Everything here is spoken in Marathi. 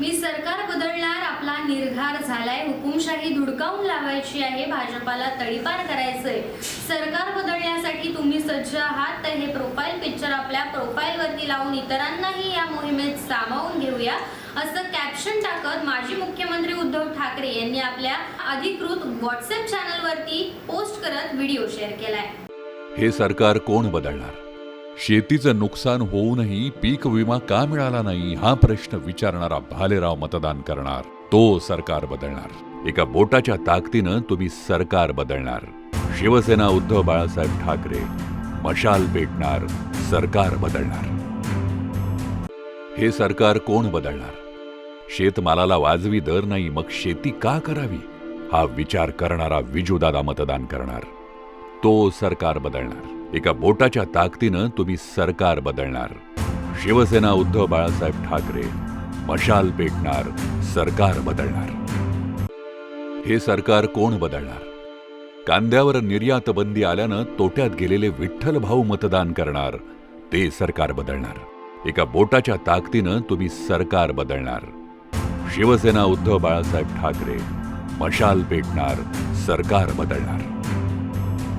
मी सरकार बदलणार आपला निर्धार झालाय हुकुमशाही धुडकावून लावायची आहे भाजपाला तडीपार करायचंय. सरकार बदलण्यासाठी तुम्ही सज्ज आहात तर हे प्रोफाईल पिक्चर आपल्या प्रोफाईलवरती लावून इतरांनाही या मोहिमेत सामावून घेऊया. असं कॅप्शन टाकत माजी मुख्यमंत्री उद्धव ठाकरे यांनी आपल्या अधिकृत व्हॉट्सअप चॅनलवरती पोस्ट करत व्हिडिओ शेअर केलाय. हे सरकार कोण बदलणार? शेतीचं नुकसान होऊनही पीक विमा का मिळाला नाही हा प्रश्न विचारणारा भालेराव मतदान करणार. तो सरकार बदलणार. एका बोटाच्या ताकदीनं तुम्ही सरकार बदलणार. शिवसेना उद्धव बाळासाहेब ठाकरे मशाल पेटणार सरकार बदलणार. हे सरकार कोण बदलणार? शेतमालाला वाजवी दर नाही मग शेती का करावी? हा विचार करणारा विजूदादा मतदान करणार. तो सरकार बदलणार. एका बोटाच्या ताकदीनं तुम्ही सरकार बदलणार. शिवसेना उद्धव बाळासाहेब ठाकरे मशाल पेटणार सरकार बदलणार. हे सरकार कोण बदलणार? कांद्यावर निर्यात बंदी आल्यानं तोट्यात गेलेले विठ्ठल भाऊ मतदान करणार ते सरकार बदलणार. एका बोटाच्या ताकदीनं तुम्ही सरकार बदलणार. शिवसेना उद्धव बाळासाहेब ठाकरे मशाल पेटणार सरकार बदलणार.